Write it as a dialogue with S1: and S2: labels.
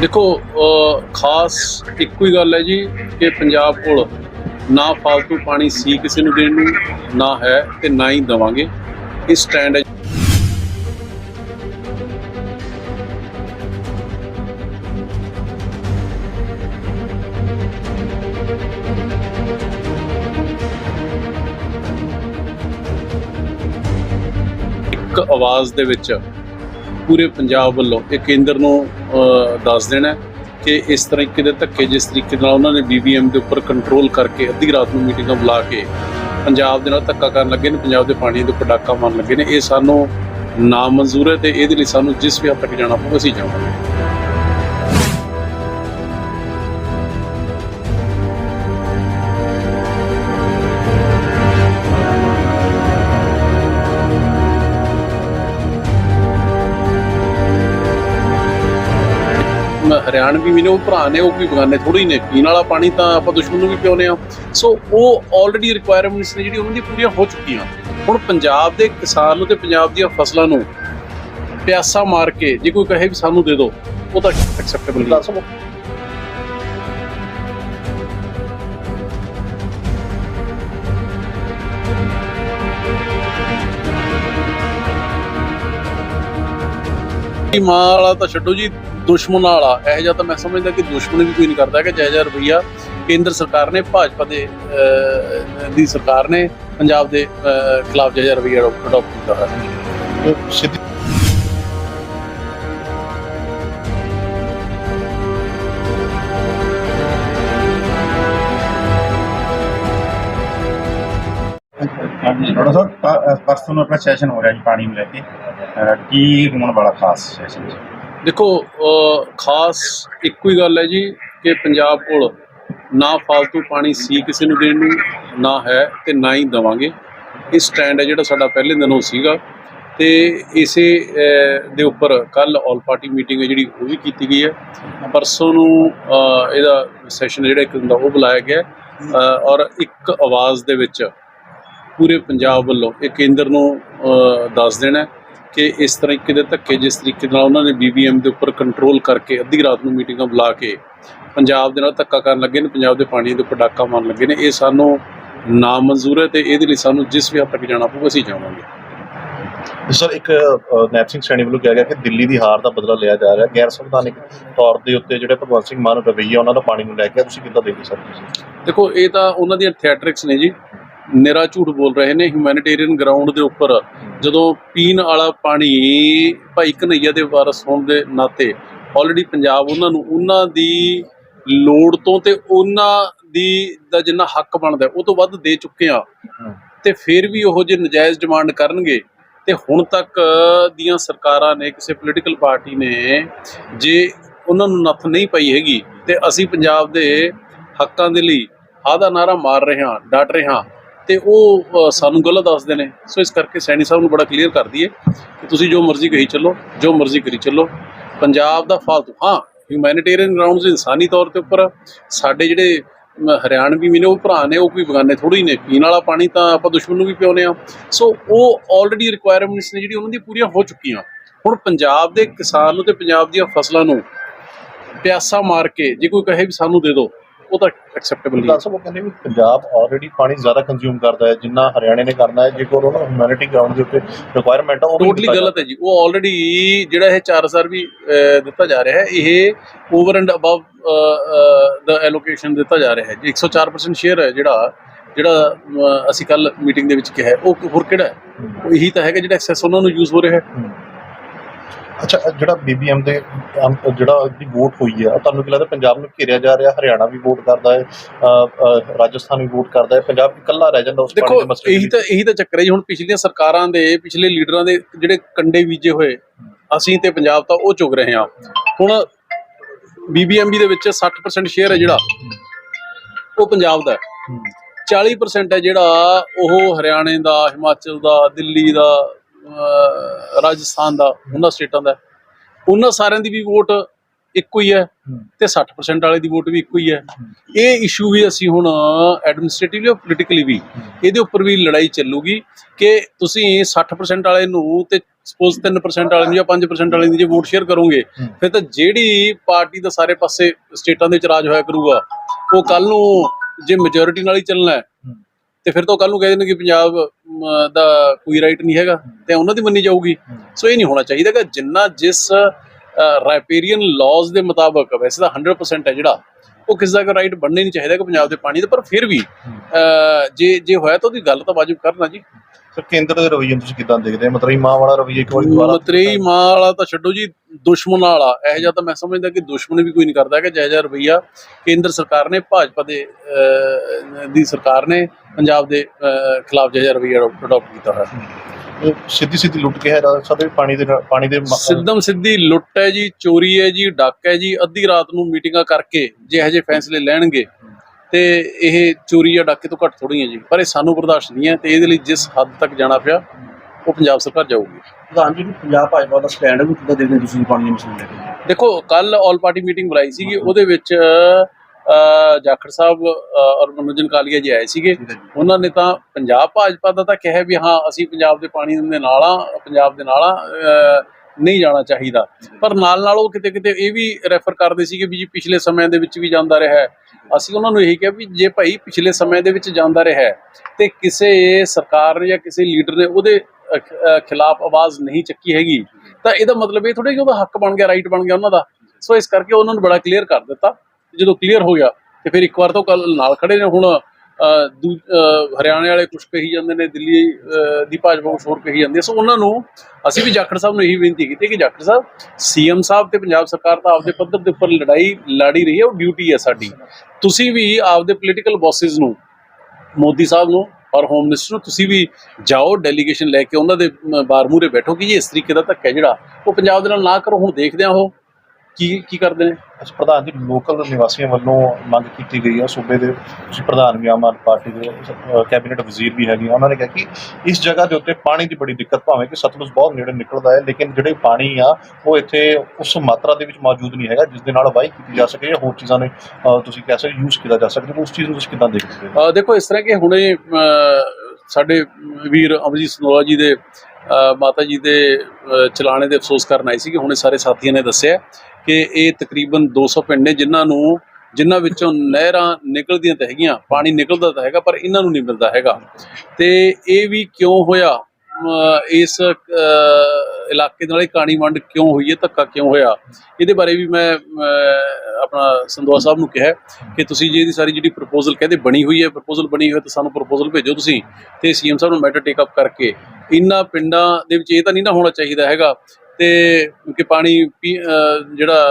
S1: ਦੇਖੋ ਖਾਸ ਇੱਕੋ ਹੀ ਗੱਲ ਹੈ ਜੀ ਕਿ ਪੰਜਾਬ ਕੋਲ ਨਾ ਫालतू ਪਾਣੀ ਸੀ ਕਿਸੇ ਨੂੰ ਦੇਣ ਨੂੰ, ਨਾ ਹੈ ਤੇ ਨਾ ਹੀ ਦਵਾਂਗੇ। ਇਹ ਸਟੈਂਡ ਹੈ ਇੱਕ ਆਵਾਜ਼ ਦੇ ਵਿੱਚ ਪੂਰੇ ਪੰਜਾਬ ਵੱਲੋਂ ਇਹ ਕੇਂਦਰ ਨੂੰ ਦੱਸ ਦੇਣਾ ਕਿ ਇਸ ਤਰੀਕੇ ਦੇ ਧੱਕੇ, ਜਿਸ ਤਰੀਕੇ ਨਾਲ ਉਹਨਾਂ ਨੇ ਬੀਬੀਐਮ ਦੇ ਉੱਪਰ ਕੰਟਰੋਲ ਕਰਕੇ ਅੱਧੀ ਰਾਤ ਨੂੰ ਮੀਟਿੰਗਾਂ ਬੁਲਾ ਕੇ ਪੰਜਾਬ ਦੇ ਨਾਲ ਧੱਕਾ ਕਰਨ ਲੱਗੇ ਨੇ, ਪੰਜਾਬ ਦੇ ਪਾਣੀ ਦੇ ਉੱਪਰ ਡਾਕਾ ਮਾਰਨ ਲੱਗੇ ਨੇ। ਇਹ ਸਾਨੂੰ ਨਾ ਮਨਜ਼ੂਰ ਹੈ ਤੇ ਇਹਦੇ ਲਈ ਸਾਨੂੰ ਜਿਸ ਵੀ ਹੱਦ ਤੱਕ ਜਾਣਾ ਪਊਗਾ, ਅਸੀਂ ਜਾਵਾਂਗੇ। ਹਰਿਆਣਵੀ ਵੀ ਨੇ ਉਹ ਭਰਾ ਨੇ, ਉਹ ਕੋਈ ਬਗਾਨੇ ਥੋੜੀ ਨੇ। ਪੀਣ ਵਾਲਾ ਪਾਣੀ ਤਾਂ ਆਪਾਂ ਦੁਸ਼ਮਣ ਨੂੰ ਵੀ ਪਿਉਨੇ ਆ ਸੋ ਉਹ ਆਲਰੇਡੀ ਰਿਕੁਆਇਰਮੈਂਟਸ ਨੇ ਜਿਹੜੀ ਉਹਨਾਂ ਦੀ ਪੂਰੀਆਂ ਹੋ ਚੁੱਕੀਆਂ। ਹੁਣ ਪੰਜਾਬ ਦੇ ਕਿਸਾਨ ਨੂੰ ਤੇ ਪੰਜਾਬ ਦੀਆਂ ਫਸਲਾਂ ਨੂੰ ਪਿਆਸਾ ਮਾਰ ਕੇ ਜੇ ਕੋਈ ਕਹੇ ਵੀ ਸਾਨੂੰ ਦੇ ਦਿਓ, ਉਹ ਤਾਂ ਐਕਸੈਪਟੇਬਲ ਨਹੀਂ।
S2: ਦੱਸੋ
S1: ਮਾਂ ਵਾਲਾ ਤਾਂ ਛੱਡੋ ਜੀ ਦੁਸ਼ਮਣ ਵਾਲਾ। ਇਹ ਜਿਹਾ ਤਾਂ ਮੈਂ ਸਮਝਦਾ ਕਿ ਦੁਸ਼ਮਣ ਵੀ ਕੋਈ ਨਹੀਂ ਕਰਦਾ ਕਿ ਜਾਇਜ਼ਾ ਰੁਪਈਆ ਕੇਂਦਰ ਸਰਕਾਰ ਨੇ ਭਾਜਪਾ ਦੇ ਅਹ, ਦੀ ਸਰਕਾਰ ਨੇ ਪੰਜਾਬ ਦੇ ਅਹ, ਖਿਲਾਫ ਜਾਇਜ਼ਾ ਰੁਪਈਆ ਅਡਾਪਟ ਕੀਤਾ ਹੈ
S2: ਸਿੱਧੀ
S3: ਥੋੜਾ ਸਰ ਪਰਸੋਂ ਨੂੰ ਆਪਣਾ ਸੈਸ਼ਨ ਹੋ ਰਿਹਾ ਜੀ ਪਾਣੀ ਨੂੰ ਲੈ ਕੇ। ਅਹ ਕੀ ਹੋਣ ਵਾਲਾ ਖਾਸ ਸੈਸ਼ਨ
S1: ਦੇਖੋ ਅਹ, ਖਾਸ ਇੱਕੋ ਹੀ ਗੱਲ ਹੈ ਜੀ ਕਿ ਪੰਜਾਬ ਕੋਲ ਨਾ ਫालतू ਪਾਣੀ ਸੀ ਕਿਸੇ ਨੂੰ ਦੇਣ ਨੂੰ ਨਾ ਹੈ ਤੇ ਨਾ ਹੀ ਦਵਾਂਗੇ। ਇਹ ਸਟੈਂਡ ਹੈ ਜਿਹੜਾ ਸਾਡਾ ਪਹਿਲੇ ਦਿਨੋਂ ਸੀਗਾ। ਤੇ ਇਸੇ ਅਹ, ਦੇ ਉੱਪਰ ਕੱਲ ਆਲ ਪਾਰਟੀ ਮੀਟਿੰਗ ਹੈ ਜਿਹੜੀ ਉਹ ਵੀ ਕੀਤੀ ਗਈ ਹੈ। ਪਰਸੋਂ ਨੂੰ ਅਹ, ਇਹਦਾ ਸੈਸ਼ਨ ਜਿਹੜਾ ਇੱਕ ਦਿਨ ਦਾ ਉਹ ਬੁਲਾਇਆ ਗਿਆ ਹੈ। ਅਹ, ਔਰ ਇੱਕ ਆਵਾਜ਼ ਦੇ ਵਿੱਚ ਪੂਰੇ ਪੰਜਾਬ ਵੱਲੋਂ ਇਹ ਕੇਂਦਰ ਨੂੰ ਦੱਸ ਦੇਣਾ ਕਿ ਇਸ ਤਰੀਕੇ ਦੇ ਧੱਕੇ ਜਿਸ ਤਰੀਕੇ ਨਾਲ ਉਹਨਾਂ ਨੇ ਬੀਬੀਐਮ ਦੇ ਉੱਪਰ ਕੰਟਰੋਲ ਕਰਕੇ ਅੱਧੀ ਰਾਤ ਨੂੰ ਮੀਟਿੰਗਾਂ ਬੁਲਾ ਕੇ ਪੰਜਾਬ ਦੇ ਨਾਲ ਧੱਕਾ ਕਰਨ ਲੱਗੇ ਨੇ ਪੰਜਾਬ ਦੇ ਪਾਣੀ ਦੇ ਉੱਪਰ ਡਾਕਾ ਮਾਰਨ ਲੱਗੇ ਨੇ। ਇਹ ਸਾਨੂੰ ਨਾ ਮਨਜ਼ੂਰ ਹੈ ਤੇ ਇਹਦੇ ਲਈ ਸਾਨੂੰ ਜਿਸ ਵੀ ਹੱਦ ਤੱਕ ਜਾਣਾ ਪਊਗਾ ਅਸੀਂ ਜਾਵਾਂਗੇ।
S2: ਸਰ ਇੱਕ ਨੈਪ ਸਿੰਘ ਸੈਣੀ ਵੱਲੋਂ ਕਿਹਾ ਗਿਆ ਕਿ ਦਿੱਲੀ ਦੀ ਹਾਰ ਦਾ ਬਦਲਾ ਲਿਆ ਜਾ ਰਿਹਾ ਗੈਰ ਸੰਵਿਧਾਨਿਕ ਤੌਰ ਦੇ ਉੱਤੇ ਜਿਹੜੇ ਭਗਵੰਤ ਸਿੰਘ ਮਾਨ ਰਵਈਆ ਉਹਨਾਂ ਦਾ ਪਾਣੀ ਨੂੰ ਲੈ ਕੇ ਤੁਸੀਂ ਕਿੱਦਾਂ ਦੇਖਦੇ ਸਰ? ਤੁਸੀਂ
S1: ਦੇਖੋ ਇਹ ਤਾਂ ਉਹਨਾਂ ਦੀਆਂ ਥੀਏਟਰਿਕਸ ਨੇ ਜੀ। ਨਿਰਾ ਝੂਠ ਬੋਲ ਰਹੇ ਨੇ ਹਿਊਮੈਨਿਟੇਰੀਅਨ ਗਰਾਊਂਡ ਦੇ ਉੱਪਰ। ਜਦੋਂ ਪੀਣ ਵਾਲਾ ਪਾਣੀ ਭਾਈ ਕਨਈਆ ਦੇ ਵਾਰਸ ਹੋਣ ਦੇ ਨਾਤੇ ਆਲਰੇਡੀ ਪੰਜਾਬ ਉਹਨਾਂ ਨੂੰ ਉਹਨਾਂ ਦੀ ਲੋੜ ਤੋਂ ਤੇ ਉਹਨਾਂ ਦੀ ਦਾ ਜਿੰਨਾ ਹੱਕ ਬਣਦਾ ਉਹ ਤੋਂ ਵੱਧ ਦੇ ਚੁੱਕੇ ਆ। ਤੇ ਫਿਰ ਵੀ ਉਹ ਜੇ ਨਜਾਇਜ਼ ਡਿਮਾਂਡ ਕਰਨਗੇ ਤੇ ਹੁਣ ਤੱਕ ਦੀਆਂ ਸਰਕਾਰਾਂ ਨੇ ਕਿਸੇ ਪੋਲੀਟੀਕਲ ਪਾਰਟੀ ਨੇ ਜੇ ਉਹਨਾਂ ਨੂੰ ਨੱਥ ਨਹੀਂ ਪਈ ਹੈਗੀ ਤੇ ਅਸੀਂ ਪੰਜਾਬ ਦੇ ਹੱਕਾਂ ਦੇ ਲਈ ਆਹ ਦਾ ਨਾਰਾ ਮਾਰ ਰਹੇ ਹਾਂ ਡਟ ਰਹੇ ਹਾਂ। ਤੇ ਉਹ ਸਾਨੂੰ ਗਲਤ ਦੱਸਦੇ ਨੇ। ਸੋ ਇਸ ਕਰਕੇ ਸੈਣੀ ਸਾਹਿਬ ਨੂੰ ਬੜਾ ਕਲੀਅਰ ਕਰ ਦਈਏ ਕਿ ਤੁਸੀਂ ਜੋ ਮਰਜ਼ੀ ਕਹੀ ਚੱਲੋ ਜੋ ਮਰਜ਼ੀ ਕਰੀ ਚੱਲੋ। ਪੰਜਾਬ ਦਾ ਫਾਲਤੂ ਹਾਂ ਹਿਊਮੈਨਿਟੇਰੀਅਨ ਗਰਾਊਂਡਸ ਇਨਸਾਨੀ ਤੌਰ ਤੇ ਉੱਪਰ ਸਾਡੇ ਜਿਹੜੇ ਅਮ, ਹਰਿਆਣਵੀ ਵੀ ਨੇ ਉਹ ਭਰਾ ਨੇ ਉਹ ਕੋਈ ਬਗਾਨੇ ਥੋੜੀ ਨੇ। ਪੀਣ ਵਾਲਾ ਪਾਣੀ ਤਾਂ ਆਪਾਂ ਦੁਸ਼ਮਣ ਨੂੰ ਵੀ ਪਿਉਨੇ ਆ ਸੋ ਉਹ ਆਲਰੇਡੀ ਰਿਕੁਆਇਰਮੈਂਟਸ ਨੇ ਜਿਹੜੀ ਉਹਨਾਂ ਦੀ ਪੂਰੀਆਂ ਹੋ ਚੁੱਕੀਆਂ। ਹੁਣ ਪੰਜਾਬ ਦੇ ਕਿਸਾਨ ਨੂੰ ਤੇ ਪੰਜਾਬ ਦੀਆਂ ਫਸਲਾਂ ਨੂੰ ਪਿਆਸਾ ਮਾਰ ਕੇ ਜੇ ਕੋਈ ਕਹੇ ਵੀ ਸਾਨੂੰ ਦੇ ਦਿਓ ਉਹ ਤਾਂ ਐਕਸੈਪਟੇਬਲ ਨਹੀਂ
S2: ਦੱਸੋ ਉਹ ਕਹਿੰਦੇ ਵੀ ਪੰਜਾਬ ਆਲਰੇਡੀ ਪਾਣੀ ਜ਼ਿਆਦਾ ਕੰਜ਼ਿਊਮ ਕਰਦਾ ਹੈ ਜਿੰਨਾ ਹਰਿਆਣੇ ਨੇ ਕਰਨਾ ਹੈ ਜੇਕਰ ਉਹਨਾਂ ਨੂੰ ਹਿਊਮੈਨਿਟੀ ਗਰਾਊਂਡ ਦੇ ਉੱਤੇ ਰਿਕੁਆਇਰਮੈਂਟ ਆ ਉਹ
S1: ਟੋਟਲੀ ਗਲਤ ਹੈ ਜੀ। ਉਹ ਆਲਰੇਡੀ ਜਿਹੜਾ ਇਹ 4000 ਵੀ ਦਿੱਤਾ ਜਾ ਰਿਹਾ ਹੈ ਇਹ ਓਵਰ ਐਂਡ ਅਬਵ ਦਾ ਐਲੋਕੇਸ਼ਨ ਦਿੱਤਾ ਜਾ ਰਿਹਾ ਹੈ ਜੀ। 104% ਸ਼ੇਅਰ ਹੈ ਜਿਹੜਾ ਜਿਹੜਾ ਅਸੀਂ ਕੱਲ ਮੀਟਿੰਗ ਦੇ ਵਿੱਚ ਕਿਹਾ ਹੈ, ਉਹ ਹੋਰ ਕਿਹੜਾ ਹੈ। ਉਹ ਇਹੀ ਤਾਂ ਹੈਗਾ ਜਿਹੜਾ ਐਕਸੈਸ ਉਹਨਾਂ ਨੂੰ ਯੂਜ਼ ਹੋ ਰਿਹਾ ਹੈ।
S2: ਅੱਛਾ ਜਿਹੜਾ ਬੀਬੀਐਮ ਦੇ ਅਮ, ਜਿਹੜਾ ਦੀ ਵੋਟ ਹੋਈ ਹੈ ਤੁਹਾਨੂੰ ਕੀ ਲੱਗਦਾ ਪੰਜਾਬ ਨੂੰ ਘੇਰਿਆ ਜਾ ਰਿਹਾ ਹਰਿਆਣਾ ਵੀ ਵੋਟ ਕਰਦਾ ਹੈ ਅ, ਅ, ਰਾਜਸਥਾਨ ਵੀ ਵੋਟ ਕਰਦਾ ਹੈ ਪੰਜਾਬ ਇਕੱਲਾ ਰਹਿ ਜਾਂਦਾ ਉਸ ਪਾਣੀ
S1: ਦੇਖੋ
S2: ਦੇ ਮਸਲੇ
S1: ਇਹੀ ਤਾਂ ਇਹੀ ਤਾਂ ਚੱਕਰ ਹੈ ਜੀ ਹੁਣ ਪਿਛਲੀਆਂ ਸਰਕਾਰਾਂ ਦੇ ਪਿਛਲੇ ਲੀਡਰਾਂ ਦੇ ਜਿਹੜੇ ਕੰਡੇ ਬੀਜੇ ਹੋਏ ਅਸੀਂ ਤੇ ਪੰਜਾਬ ਤਾਂ ਉਹ ਚੁਗ ਰਹੇ ਹਾਂ ਹੁਣ ਬੀਬੀਐਮਬੀ ਦੇ ਵਿੱਚ 60% ਸ਼ੇਅਰ ਹੈ ਜਿਹੜਾ ਉਹ ਪੰਜਾਬ ਦਾ ਹੈ। 40% ਹੈ ਜਿਹੜਾ ਉਹ ਹਰਿਆਣੇ ਦਾ ਹਿਮਾਚਲ ਦਾ ਦਿੱਲੀ ਦਾ ਰਾਜਸਥਾਨ ਦਾ ਉਹਨਾਂ ਸਟੇਟਾਂ ਦਾ। ਉਹਨਾਂ ਸਾਰਿਆਂ ਦੀ ਵੀ ਵੋਟ ਇੱਕੋ ਹੀ ਹੈ। ਤੇ 60% ਵਾਲੇ ਦੀ ਵੋਟ ਵੀ ਇੱਕੋ ਹੀ ਹੈ ਇਹ ਇਸ਼ੂ ਵੀ ਅਸੀਂ ਹੁਣ ਐਡਮਿਨਿਸਟ੍ਰੇਟਿਵਲੀ ਔਰ ਪੋਲੀਟੀਕਲੀ ਵੀ ਇਹਦੇ ਉੱਪਰ ਵੀ ਲੜਾਈ ਚੱਲੂਗੀ ਕਿ ਤੁਸੀਂ 60% ਵਾਲੇ ਨੂੰ ਤੇ ਸਪੋਜ਼ 3% ਵਾਲੇ ਨੂੰ ਜਾਂ 5% ਵਾਲੇ ਨੂੰ ਜੇ ਵੋਟ ਸ਼ੇਅਰ ਕਰੋਗੇ। ਫਿਰ ਤਾਂ ਜਿਹੜੀ ਪਾਰਟੀ ਦਾ ਸਾਰੇ ਪਾਸੇ ਸਟੇਟਾਂ ਦੇ ਵਿੱਚ ਰਾਜ ਹੋਇਆ ਕਰੂਗਾ ਉਹ ਕੱਲ ਨੂੰ ਜੇ ਮੈਜੋਰਿਟੀ ਨਾਲ ਹੀ ਚੱਲਣਾ ਹੂੰ। ਤੇ ਫਿਰ ਤਾਂ ਕੱਲ ਨੂੰ ਕਹਿ ਦੇਣਗੇ ਕਿ ਪੰਜਾਬ ਅਮ, ਦਾ ਕੋਈ ਰਾਈਟ ਨਹੀਂ ਹੈਗਾ ਤੇ ਉਹਨਾਂ ਦੀ ਮੰਨੀ ਜਾਊਗੀ। ਸੋ ਇਹ ਨਹੀਂ ਹੋਣਾ ਚਾਹੀਦਾ ਕਿ ਜਿੰਨਾ ਜਿਸ ਰਾਈਪੇਰੀਅਨ ਲਾਜ਼ ਦੇ ਮੁਤਾਬਕ ਵੈਸੇ ਤਾਂ 100% ਹੈ ਜਿਹੜਾ ਉਹ ਕਿਸੇ ਦਾ ਰਾਈਟ ਬਣਨਾ ਨਹੀਂ ਚਾਹੀਦਾ ਕਿ ਪੰਜਾਬ ਦੇ ਪਾਣੀ ਦਾ ਪਰ ਫਿਰ ਵੀ ਜੇ ਜੇ ਹੋਇਆ ਤਾਂ ਉਹਦੀ ਗੱਲ ਤਾਂ ਵਾਜਬ ਕਰਨਾ ਜੀ।
S2: ਸਰ ਕੇਂਦਰ ਦੇ ਰਵੱਈਏ ਤੁਸੀਂ ਕਿਦਾਂ ਦੇਖਦੇ ਹੋ ਮਤਲਬ ਮਾਂ ਵਾਲਾ ਰਵੱਈਆ ਇੱਕ ਵਾਰੀ ਦੁਬਾਰਾ
S1: ਮਤਰੇਈ ਮਾਂ ਵਾਲਾ ਤਾਂ ਛੱਡੋ ਜੀ ਦੁਸ਼ਮਣ ਵਾਲਾ। ਇਹ ਜਿਹਾ ਤਾਂ ਮੈਂ ਸਮਝਦਾ ਕਿ ਦੁਸ਼ਮਣ ਵੀ ਕੋਈ ਨਹੀਂ ਕਰਦਾ ਕਿ ਜਾਇਜ਼ਾ ਰਵਈਆ ਕੇਂਦਰ ਸਰਕਾਰ ਨੇ ਭਾਜਪਾ ਦੇ ਦੀ ਸਰਕਾਰ ਨੇ ਪੰਜਾਬ ਦੇ ਖਿਲਾਫ ਜਾਇਜ਼ਾ ਰਵਈਆ ਅਡਾਪਟ ਕੀਤਾ ਹੋਇਆ।
S2: ਸਿੱਧੀ ਸਿੱਧੀ ਲੁੱਟ ਕੇ ਹੈ ਸਾਡੇ ਪਾਣੀ ਦੇ ਨਾਲ- ਪਾਣੀ ਦੇ ਮ-
S1: ਸਿੱਧਮ ਸਿੱਧੀ ਲੁੱਟ ਹੈ ਜੀ ਚੋਰੀ ਹੈ ਜੀ ਡੱਕ ਹੈ ਜੀ ਅੱਧੀ ਰਾਤ ਨੂੰ ਮੀਟਿੰਗਾਂ ਕਰਕੇ ਜੇ ਇਹੋ ਜਿਹੇ ਫੈਸਲੇ ਲੈਣਗੇ ਤੇ ਇਹ ਚੋਰੀ ਜਾਂ ਡਾਕੇ ਤੋਂ ਘੱਟ ਥੋੜੀ ਹੈ ਜੀ। ਪਰ ਇਹ ਸਾਨੂੰ ਬਰਦਾਸ਼ਤ ਨਹੀਂ ਹੈ ਤੇ ਇਹਦੇ ਲਈ ਜਿਸ ਹੱਦ ਤੱਕ ਜਾਣਾ ਪਿਆ ਉਹ ਪੰਜਾਬ ਸਰਕਾਰ ਜਾਊਗੀ।
S4: ਪ੍ਰਧਾਨ ਜੀ ਪੰਜਾਬ ਭਾਜਪਾ ਦਾ ਸਟੈਂਡ ਵੀ ਕਿੱਦਾਂ ਦੇਖਦੇ ਤੁਸੀਂ ਪਾਣੀ ਦੀ ਮਸਲੇ
S1: ਦੇਖੋ ਕੱਲ ਆਲ ਪਾਰਟੀ ਮੀਟਿੰਗ ਬੁਲਾਈ ਸੀਗੀ ਉਹਦੇ ਵਿੱਚ ਜਾਖੜ ਸਾਹਿਬ ਔਰ ਮਨੋਜਨ ਕਾਲੀਆ ਜੀ ਆਏ ਸੀਗੇ। ਉਹਨਾਂ ਨੇ ਤਾਂ ਪੰਜਾਬ ਭਾਜਪਾ ਦਾ ਤਾਂ ਕਿਹਾ ਵੀ ਹਾਂ ਅਸੀਂ ਪੰਜਾਬ ਦੇ ਪਾਣੀ ਦੇ ਨਾਲ ਆ ਪੰਜਾਬ ਦੇ ਨਾਲ ਆ ਨਹੀਂ ਜਾਣਾ ਚਾਹੀਦਾ। ਪਰ ਨਾਲ ਨਾਲ ਉਹ ਕਿਤੇ ਕਿਤੇ ਇਹ ਵੀ ਰੈਫਰ ਕਰਦੇ ਸੀਗੇ ਵੀ ਜੀ ਪਿਛਲੇ ਸਮਿਆਂ ਦੇ ਵਿੱਚ ਵੀ ਜਾਂਦਾ ਰਿਹਾ ਅਸੀਂ ਉਹਨਾਂ ਨੂੰ ਇਹੀ ਕਿਹਾ ਵੀ ਜੇ ਭਾਈ ਪਿਛਲੇ ਸਮੇਂ ਦੇ ਵਿੱਚ ਜਾਂਦਾ ਰਿਹਾ ਤੇ ਕਿਸੇ ਸਰਕਾਰ ਨੇ ਜਾਂ ਕਿਸੇ ਲੀਡਰ ਨੇ ਉਹਦੇ ਖਿਲਾਫ ਆਵਾਜ਼ ਨਹੀਂ ਚੱਕੀ ਹੈਗੀ ਤਾਂ ਇਹਦਾ ਮਤਲਬ ਇਹ ਥੋੜਾ ਕਿ ਉਹਦਾ ਹੱਕ ਬਣ ਗਿਆ ਰਾਈਟ ਬਣ ਗਿਆ ਉਹਨਾਂ ਦਾ। ਸੋ ਇਸ ਕਰਕੇ ਉਹਨਾਂ ਨੂੰ ਬੜਾ ਕਲੀਅਰ ਕਰ ਦਿੱਤਾ। ਜਦੋਂ ਕਲੀਅਰ ਹੋ ਗਿਆ ਤੇ ਫਿਰ ਇੱਕ ਵਾਰ ਤੋਂ ਕੱਲ ਨਾਲ ਖੜੇ ਨੇ ਹੁਣ ਹਰਿਆਣੇ ਵਾਲੇ ਕੁਝ ਕਹੀ ਜਾਂਦੇ ਨੇ ਦਿੱਲੀ ਦੀ ਭਾਜਪਾ ਕੁਛ ਹੋਰ ਕਹੀ ਜਾਂਦੀ ਹੈ। ਸੋ ਉਹਨਾਂ ਨੂੰ ਅਸੀਂ ਵੀ ਜਾਖੜ ਸਾਹਿਬ ਨੂੰ ਇਹੀ ਬੇਨਤੀ ਕੀਤੀ ਕਿ ਜਾਖੜ ਸਾਹਿਬ ਸੀਐਮ ਸਾਹਿਬ ਤੇ ਪੰਜਾਬ ਸਰਕਾਰ ਤਾਂ ਆਪਦੇ ਪੱਧਰ ਦੇ ਉੱਪਰ ਲੜਾਈ ਲੜੀ ਰਹੀ ਹੈ ਉਹ ਡਿਊਟੀ ਹੈ ਸਾਡੀ। ਤੁਸੀਂ ਵੀ ਆਪਦੇ ਪੋਲੀਟੀਕਲ ਬੌਸਸ ਨੂੰ ਮੋਦੀ ਸਾਹਿਬ ਨੂੰ ਔਰ ਹੋਮ ਮਿਨਿਸਟਰ ਨੂੰ ਤੁਸੀਂ ਵੀ ਜਾਓ ਡੈਲੀਗੇਸ਼ਨ ਲੈ ਕੇ ਉਹਨਾਂ ਦੇ ਅਮ, ਬਾਰ ਮੂਹਰੇ ਬੈਠੋ ਕਿ ਜੀ ਇਸ ਤਰੀਕੇ ਦਾ ਧੱਕਾ ਜਿਹੜਾ ਉਹ ਪੰਜਾਬ ਦੇ ਨਾਲ ਨਾ ਕਰੋ ਹੁਣ ਦੇਖਦੇ ਆ ਉਹ। ਕੀ ਕੀ ਕਰਦੇ ਨੇ?
S2: ਅੱਛਾ ਪ੍ਰਧਾਨ ਜੀ ਲੋਕਲ ਨਿਵਾਸੀਆਂ ਵੱਲੋਂ ਮੰਗ ਕੀਤੀ ਗਈ ਹੈ ਸੂਬੇ ਦੇ ਤੁਸੀਂ ਪ੍ਰਧਾਨ ਵੀ ਆਮ ਆਦਮੀ ਪਾਰਟੀ ਦੇ ਕੈਬਨਿਟ ਵਜ਼ੀਰ ਵੀ ਹੈਗੇ ਆ। ਉਹਨਾਂ ਨੇ ਕਿਹਾ ਕਿ ਇਸ ਜਗ੍ਹਾ ਦੇ ਉੱਤੇ ਪਾਣੀ ਦੀ ਬੜੀ ਦਿੱਕਤ ਭਾਵੇਂ ਕਿ ਸਤਲੁਜ ਬਹੁਤ ਨੇੜੇ ਨਿਕਲਦਾ ਹੈ ਲੇਕਿਨ ਜਿਹੜੇ ਪਾਣੀ ਆ ਉਹ ਇੱਥੇ ਉਸ ਮਾਤਰਾ ਦੇ ਵਿੱਚ ਮੌਜੂਦ ਨਹੀਂ ਹੈਗਾ ਜਿਸ ਦੇ ਨਾਲ ਵਾਹੀ ਕੀਤੀ ਜਾ ਸਕੇ ਜਾਂ ਹੋਰ ਚੀਜ਼ਾਂ ਨੇ ਤੁਸੀਂ ਕਹਿ ਸਕਦੇ ਯੂਜ਼ ਕੀਤਾ ਜਾ ਸਕਦਾ। ਉਸ ਚੀਜ਼ ਨੂੰ ਤੁਸੀਂ ਕਿਦਾਂ ਦੇਖਦੇ ਹੋ?
S1: ਦੇਖੋ ਇਸ ਤਰ੍ਹਾਂ ਕਿ ਹੁਣੇ ਸਾਡੇ ਵੀਰ ਅਮਰਜੀਤ ਸੰਦੋਆ ਜੀ ਦੇ ਮਾਤਾ ਜੀ ਦੇ ਚਲਾਣੇ ਦੇ ਅਫਸੋਸ ਕਰਨ ਆਏ ਸੀ ਕਿ ਹੁਣੇ ਸਾਰੇ ਸਾਥੀਆਂ ਨੇ ਦੱਸਿਆ। ਕਿ ਇਹ ਤਕਰੀਬਨ 200 ਪਿੰਡ ਨੇ ਜਿਨ੍ਹਾਂ ਨੂੰ, ਜਿਨ੍ਹਾਂ ਵਿੱਚੋਂ ਨਹਿਰਾਂ ਨਿਕਲਦੀਆਂ ਤਾਂ ਹੈਗੀਆਂ, ਪਾਣੀ ਨਿਕਲਦਾ ਤਾਂ ਹੈਗਾ, ਪਰ ਇਹਨਾਂ ਨੂੰ ਨਹੀਂ ਮਿਲਦਾ ਹੈਗਾ। ਤੇ ਇਹ ਵੀ ਕਿਉਂ ਹੋਇਆ? ਇਸ ਇਲਾਕੇ ਨਾਲ ਇਹ ਕਾਣੀ ਵੰਡ ਕਿਉਂ ਹੋਈ ਹੈ, ਧੱਕਾ ਕਿਉਂ ਹੋਇਆ? ਇਹਦੇ ਬਾਰੇ ਵੀ ਮੈਂ ਆਪਣਾ ਸੰਦੋਆ ਸਾਹਿਬ ਨੂੰ ਕਿਹਾ ਕਿ ਤੁਸੀਂ ਜੇ ਇਹਦੀ ਸਾਰੀ ਜਿਹੜੀ ਪ੍ਰਪੋਜ਼ਲ ਕਹਿੰਦੇ ਬਣੀ ਹੋਈ ਹੈ ਪ੍ਰਪੋਜ਼ਲ ਬਣੀ ਹੋਈ ਹੈ, ਤਾਂ ਸਾਨੂੰ ਪ੍ਰਪੋਜ਼ਲ ਭੇਜੋ ਤੁਸੀਂ ਤੇ ਸੀਐਮ ਸਾਹਿਬ ਨੂੰ ਮੈਟਰ ਟੇਕ ਅਪ ਕਰਕੇ। ਇਨ੍ਹਾਂ ਪਿੰਡਾਂ ਦੇ ਵਿੱਚ ਇਹ ਤਾਂ ਨਹੀਂ ਨਾ ਹੋਣਾ ਚਾਹੀਦਾ ਹੈਗਾ ਤੇ ਕਿ ਪਾਣੀ ਜਿਹੜਾ